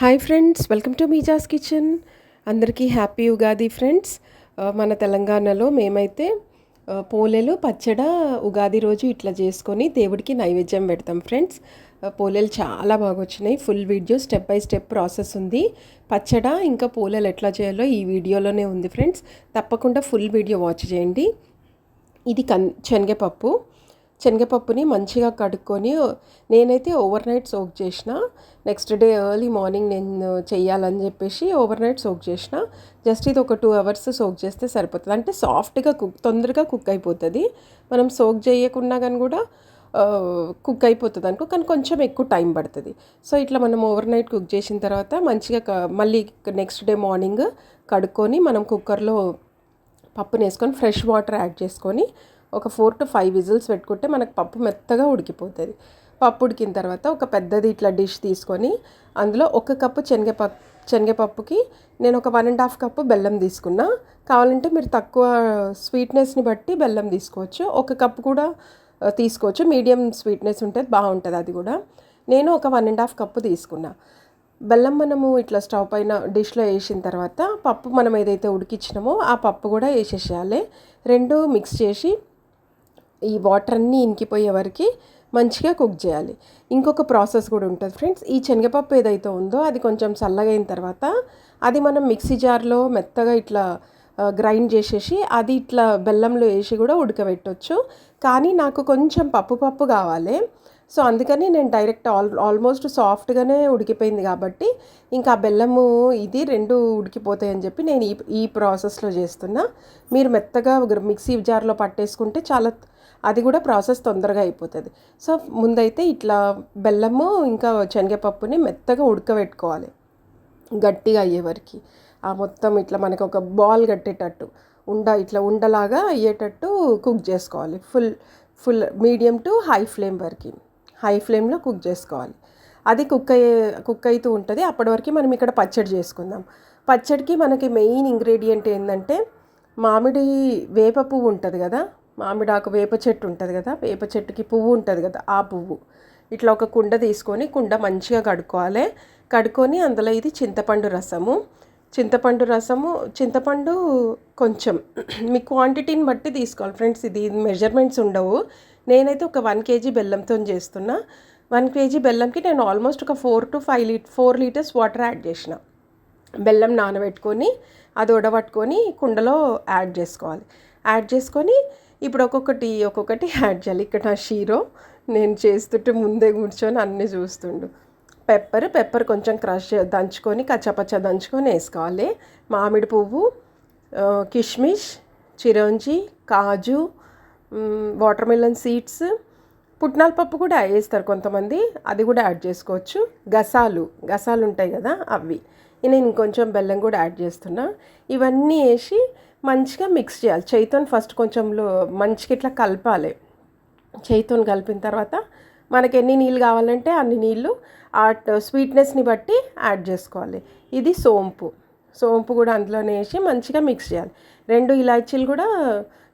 Hi friends welcome to Meeja's kitchen. అందరికీ happy Ugadi friends. మన తెలంగాణలో మేమైతే పోలేలు పచ్చడ ఉగాది రోజు ఇట్లా చేసుకొని దేవుడికి నైవేద్యం పెడతాం ఫ్రెండ్స్. పోలేలు చాలా బాగా వచ్చినాయి full video step by step process ఉంది. పచ్చడ ఇంకా పోలేలు ఎట్లా చేయాలో ఈ వీడియోలోనే ఉంది ఫ్రెండ్స్. తప్పకుండా ఫుల్ వీడియో వాచ్ చేయండి. ఇది కన్ శనగపప్పు. శనగపప్పుని మంచిగా కడుక్కొని నేనైతే ఓవర్ నైట్ సోక్ చేసిన. నెక్స్ట్ డే ఎర్లీ మార్నింగ్ నేను చెయ్యాలని చెప్పేసి ఓవర్ నైట్ సోక్ చేసిన. జస్ట్ ఇది ఒక టూ అవర్స్ సోక్ చేస్తే సరిపోతుంది. అంటే సాఫ్ట్గా కుక్ తొందరగా కుక్ అయిపోతుంది. మనం సోక్ చేయకుండా కానీ కూడా కుక్ అయిపోతుంది అనుకో కానీ కొంచెం ఎక్కువ టైం పడుతుంది. సో ఇట్లా మనం ఓవర్ నైట్ కుక్ చేసిన తర్వాత మంచిగా మళ్ళీ నెక్స్ట్ డే మార్నింగ్ కడుక్కొని మనం కుక్కర్లో పప్పుని వేసుకొని ఫ్రెష్ వాటర్ యాడ్ చేసుకొని ఒక ఫోర్ టు ఫైవ్ విజిల్స్ పెట్టుకుంటే మనకు పప్పు మెత్తగా ఉడికిపోతుంది. పప్పు ఉడికిన తర్వాత ఒక పెద్దది ఇట్లా డిష్ తీసుకొని అందులో ఒక కప్పు శనగపప్పు శనగపప్పుకి నేను ఒక వన్ అండ్ హాఫ్ కప్పు బెల్లం తీసుకున్నా. కావాలంటే మీరు తక్కువ స్వీట్నెస్ని బట్టి బెల్లం తీసుకోవచ్చు. ఒక కప్పు కూడా తీసుకోవచ్చు. మీడియం స్వీట్నెస్ ఉంటే బాగుంటుంది అది కూడా. నేను ఒక వన్ అండ్ హాఫ్ కప్పు తీసుకున్నా. బెల్లం మనము ఇట్లా స్టవ్ పైన డిష్లో వేసిన తర్వాత పప్పు మనం ఏదైతే ఉడికిచ్చినామో ఆ పప్పు కూడా వేసేసేయాలి. రెండు మిక్స్ చేసి ఈ వాటర్ అన్నీ ఇంకిపోయే వరకు మంచిగా కుక్ చేయాలి. ఇంకొక ప్రాసెస్ కూడా ఉంటుంది ఫ్రెండ్స్ ఈ శనగపప్పు ఏదైతే ఉందో అది కొంచెం చల్లగా అయిన తర్వాత అది మనం మిక్సీ జార్లో మెత్తగా ఇట్లా గ్రైండ్ చేసేసి అది ఇట్లా బెల్లంలో వేసి కూడా ఉడకబెట్టవచ్చు కానీ నాకు కొంచెం పప్పు పప్పు కావాలి. సో అందుకని నేను డైరెక్ట్ ఆల్ ఆల్మోస్ట్ సాఫ్ట్గానే ఉడికిపోయింది కాబట్టి ఇంకా ఆ బెల్లము ఇది రెండు ఉడికిపోతాయి అని చెప్పి నేను ఈ ఈ ప్రాసెస్లో చేస్తున్నా. మీరు మెత్తగా మిక్సీ జార్లో పట్టేసుకుంటే చాలా అది కూడా ప్రాసెస్ తొందరగా అయిపోతుంది. సో ముందైతే ఇట్లా బెల్లము ఇంకా శనగపప్పుని మెత్తగా ఉడకబెట్టుకోవాలి. గట్టిగా అయ్యేవరకు ఆ మొత్తం ఇట్లా మనకు ఒక బాల్ కట్టేటట్టు. ఉండ ఇట్లా ఉండలాగా అయ్యేటట్టు కుక్ చేసుకోవాలి. Full full medium to high flame వరకు. హై ఫ్లేమ్లో కుక్ చేసుకోవాలి. అది కుక్ అయ్యే కుక్ అవుతూ ఉంటుంది. అప్పటి వరకు మనం ఇక్కడ పచ్చడి చేసుకుందాం. పచ్చడికి మనకి మెయిన్ ఇంగ్రీడియంట్ ఏంటంటే మామిడి వేప పువ్వు ఉంటుంది కదా? మామిడాకు వేప చెట్టు ఉంటుంది కదా వేప చెట్టుకి పువ్వు ఉంటుంది కదా ఆ పువ్వు. ఇట్లా ఒక కుండ తీసుకొని కుండ మంచిగా కడుక్కోవాలి. కడుక్కొని అందులో ఇది చింతపండు రసము. చింతపండు రసము చింతపండు కొంచెం. మీ క్వాంటిటీని బట్టి తీసుకోవాలి ఫ్రెండ్స్ ఇది మెజర్మెంట్స్ ఉండవు. నేనైతే ఒక వన్ కేజీ బెల్లంతో చేస్తున్నా. వన్ కేజీ బెల్లంకి నేను ఆల్మోస్ట్ ఒక ఫోర్ టు ఫైవ్ లీట్ ఫోర్ లీటర్స్ వాటర్ యాడ్ చేసిన. బెల్లం నానబెట్టుకొని అది ఉడబట్టుకొని కుండలో యాడ్ చేసుకోవాలి. యాడ్ చేసుకొని ఇప్పుడు ఒక్కొక్కటి ఒక్కొక్కటి యాడ్ చేయాలి. ఇక్కడ నా షీరో నేను చేస్తుంటే ముందే కూర్చొని అన్నీ చూస్తుండు. పెప్పర్ పెప్పర్ కొంచెం క్రష్ దంచుకొని కచ్చపచ్చ దంచుకొని వేసుకోవాలి. మామిడి పువ్వు కిష్మిష్ చిరంజి కాజు వాటర్ మిలన్ సీడ్స్ పుట్నాల పప్పు కూడా వేస్తారు కొంతమంది. అది కూడా యాడ్ చేసుకోవచ్చు. గసాలు గసాలు ఉంటాయి కదా అవి. నేను ఇంకొంచెం బెల్లం కూడా యాడ్ చేస్తున్నా. ఇవన్నీ వేసి మంచిగా మిక్స్ చేయాలి. చేయితో ఫస్ట్ కొంచెం మంచిగా ఇట్లా కలపాలి. చేయితో కలిపిన తర్వాత మనకి ఎన్ని నీళ్ళు కావాలంటే అన్ని నీళ్ళు ఆ స్వీట్నెస్ని బట్టి యాడ్ చేసుకోవాలి. ఇది సోంపు. సోంపు కూడా అందులోనే వేసి మంచిగా మిక్స్ చేయాలి. రెండు ఇలాచీలు కూడా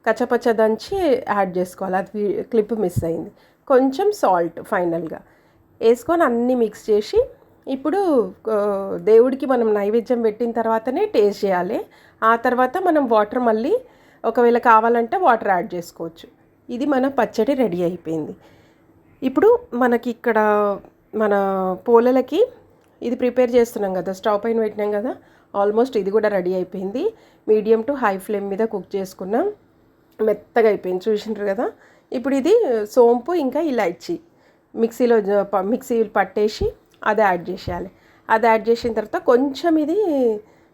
కచ్చపచ్చ దంచి యాడ్ చేసుకోవాలి. అది క్లిప్ మిస్ అయింది. కొంచెం సాల్ట్ ఫైనల్గా వేసుకొని అన్నీ మిక్స్ చేసి ఇప్పుడు దేవుడికి మనం నైవేద్యం పెట్టిన తర్వాతనే టేస్ట్ చేయాలి. ఆ తర్వాత మనం వాటర్ మళ్ళీ ఒకవేళ కావాలంటే వాటర్ యాడ్ చేసుకోవచ్చు. ఇది మన పచ్చడి రెడీ అయిపోయింది. ఇప్పుడు మనకి ఇక్కడ మన పూలలకి ఇది ప్రిపేర్ చేస్తున్నాం కదా స్టవ్ పైన పెట్టినాం కదా ఆల్మోస్ట్ ఇది కూడా రెడీ అయిపోయింది. మీడియం టు హై ఫ్లేమ్ మీద కుక్ చేసుకున్నాం. మెత్తగా అయిపోయింది చూసినారు కదా? ఇప్పుడు ఇది సోంపు ఇంకా ఇలాచి మిక్సీలో మిక్సీ పట్టేసి అది యాడ్ చేసేయాలి. అది యాడ్ చేసిన తర్వాత కొంచెం ఇది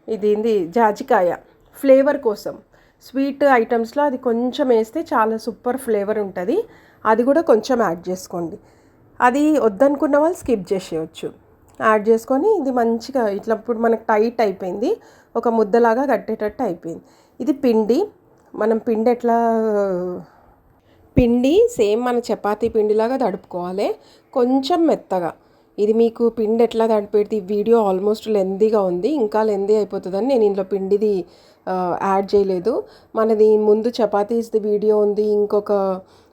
ఇది జాజికాయ. ఫ్లేవర్ కోసం. స్వీట్ ఐటమ్స్లో అది కొంచెం వేస్తే చాలా సూపర్ ఫ్లేవర్ ఉంటుంది. అది కూడా కొంచెం యాడ్ చేసుకోండి. అది వద్దనుకున్న వాళ్ళు స్కిప్ చేసేయచ్చు. యాడ్ చేసుకొని ఇది మంచిగా ఇట్లా ఇప్పుడు మనకు టైట్ అయిపోయింది. ఒక ముద్దలాగా కట్టేటట్టు అయిపోయింది. ఇది పిండి. మనం పిండి ఎట్లా పిండి సేమ్ మన చపాతీ పిండిలాగా తడుపుకోవాలి. కొంచెం మెత్తగా. ఇది మీకు పిండి ఎట్లా తడిపెడితే ఈ వీడియో ఆల్మోస్ట్ లెందీగా ఉంది. ఇంకా లెందీ అయిపోతుందని నేను ఇందులో పిండిది యాడ్ చేయలేదు. మనది ముందు చపాతీస్ది వీడియో ఉంది ఇంకొక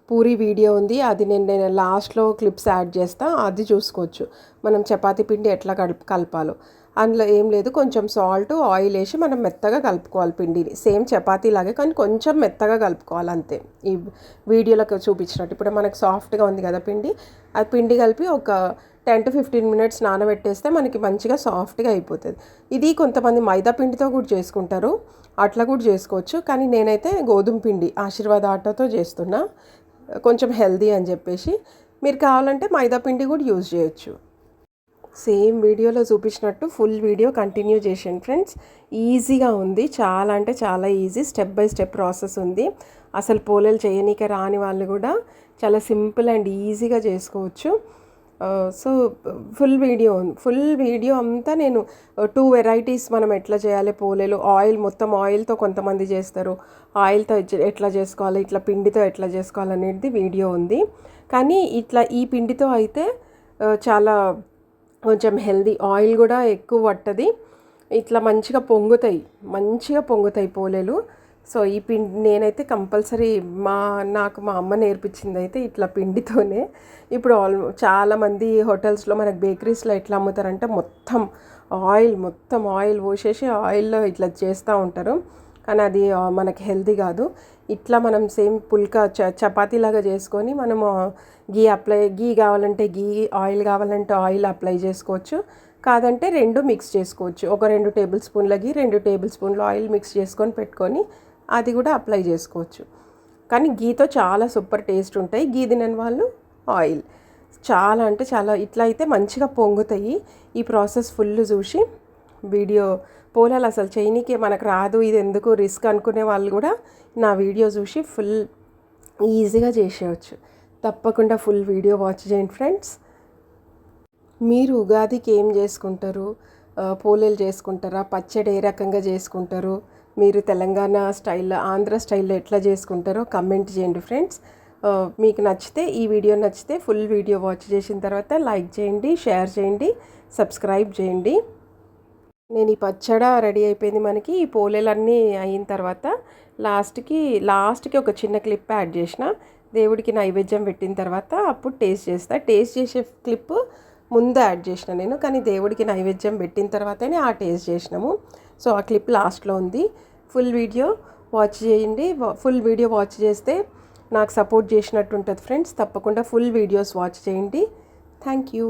పూరి వీడియో ఉంది. అది నేను నేను లాస్ట్లో క్లిప్స్ యాడ్ చేస్తా అది చూసుకోవచ్చు. మనం చపాతీ పిండి ఎట్లా కలుపు కలపాలో. అందులో ఏం లేదు కొంచెం సాల్ట్ ఆయిల్ వేసి మనం మెత్తగా కలుపుకోవాలి పిండిని. సేమ్ చపాతీ లాగే కానీ కొంచెం మెత్తగా కలుపుకోవాలి అంతే. ఈ వీడియోలకు చూపించినట్టు. ఇప్పుడు మనకు సాఫ్ట్గా ఉంది కదా పిండి. అది పిండి కలిపి ఒక టెన్ టు ఫిఫ్టీన్ మినిట్స్ నానబెట్టేస్తే మనకి మంచిగా సాఫ్ట్గా అయిపోతుంది. ఇది కొంతమంది మైదా పిండితో కూడా చేసుకుంటారు. అట్లా కూడా చేసుకోవచ్చు. కానీ నేనైతే గోధుమ పిండి ఆశీర్వాద ఆటోతో చేస్తున్నా. కొంచెం హెల్దీ అని చెప్పేసి. మీరు కావాలంటే మైదా పిండి కూడా యూజ్ చేయొచ్చు. సేమ్ వీడియోలో చూపించినట్టు ఫుల్ వీడియో కంటిన్యూ చేసాను ఫ్రెండ్స్. ఈజీగా ఉంది. చాలా అంటే చాలా easy. Step by step process ఉంది. అసలు పోలేలు చేయనీకే రాని వాళ్ళు కూడా చాలా సింపుల్ అండ్ ఈజీగా చేసుకోవచ్చు. So full video full video అంతా నేను టూ వెరైటీస్ మనం ఎట్లా చేయాలి పోలేలు ఆయిల్ మొత్తం ఆయిల్తో కొంతమంది చేస్తారు. ఆయిల్తో ఎట్లా చేసుకోవాలి ఇట్లా పిండితో ఎట్లా చేసుకోవాలి అనేది వీడియో ఉంది. కానీ ఇట్లా ఈ పిండితో అయితే చాలా కొంచెం హెల్దీ ఆయిల్ కూడా ఎక్కువ పట్టది. ఇట్లా మంచిగా పొంగుతాయి మంచిగా పొంగుతాయి పోలేలు. సో ఈ పిండి నేనైతే కంపల్సరీ మా నాకు మా అమ్మ నేర్పించింది అయితే ఇట్లా పిండితోనే. ఇప్పుడు ఆల్ చాలామంది హోటల్స్లో మనకు బేకరీస్లో ఎట్లా అమ్ముతారంటే మొత్తం ఆయిల్ మొత్తం ఆయిల్ పోసేసి ఆయిల్లో ఇట్లా చేస్తూ ఉంటారు. కానీ అది మనకి హెల్దీ కాదు. ఇట్లా మనం సేమ్ పుల్కా చ చపాతీలాగా చేసుకొని మనము గీ అప్లై గీ కావాలంటే గీ ఆయిల్ కావాలంటే ఆయిల్ అప్లై చేసుకోవచ్చు. కాదంటే రెండు మిక్స్ చేసుకోవచ్చు. ఒక రెండు టేబుల్ స్పూన్ల గీ రెండు టేబుల్ స్పూన్ల ఆయిల్ మిక్స్ చేసుకొని పెట్టుకొని అది కూడా అప్లై చేసుకోవచ్చు. కానీ గీతో చాలా సూపర్ టేస్ట్ ఉంటాయి. గీ తినని వాళ్ళు ఆయిల్. చాలా అంటే చాలా ఇట్లా అయితే మంచిగా పొంగుతాయి. ఈ ప్రాసెస్ ఫుల్ చూసి వీడియో పోలాలు అసలు చైనీకే మనకు రాదు. ఇది ఎందుకు రిస్క్ అనుకునే వాళ్ళు కూడా నా వీడియో చూసి ఫుల్ ఈజీగా చేసేయచ్చు. తప్పకుండా ఫుల్ వీడియో వాచ్ చేయండి ఫ్రెండ్స్. మీరు ఉగాదికి ఏం చేసుకుంటారు? పోలేలు చేసుకుంటారా? పచ్చడి ఏ రకంగా చేసుకుంటారు? మీరు తెలంగాణ స్టైల్లో ఆంధ్ర స్టైల్లో ఎట్లా చేసుకుంటారో కమెంట్ చేయండి ఫ్రెండ్స్ మీకు నచ్చితే ఈ వీడియో నచ్చితే ఫుల్ వీడియో వాచ్ చేసిన తర్వాత లైక్ చేయండి షేర్ చేయండి సబ్స్క్రైబ్ చేయండి. నేను ఈ పచ్చడ రెడీ అయిపోయింది మనకి. ఈ పోలేలన్నీ అయిన తర్వాత లాస్ట్కి లాస్ట్కి ఒక చిన్న క్లిప్ యాడ్ చేసిన. దేవుడికి నైవేద్యం పెట్టిన తర్వాత అప్పుడు టేస్ట్ చేస్తా. టేస్ట్ చేసే క్లిప్ ముందు యాడ్ చేసిన నేను. కానీ దేవుడికి నైవేద్యం పెట్టిన తర్వాతనే ఆ టేస్ట్ చేసినాము. సో ఆ క్లిప్ లాస్ట్లో ఉంది. ఫుల్ వీడియో వాచ్ చేయండి. ఫుల్ వీడియో వాచ్ చేస్తే నాకు సపోర్ట్ చేసినట్టు ఉంటుంది ఫ్రెండ్స్. తప్పకుండా ఫుల్ వీడియోస్ వాచ్ చేయండి. Thank you.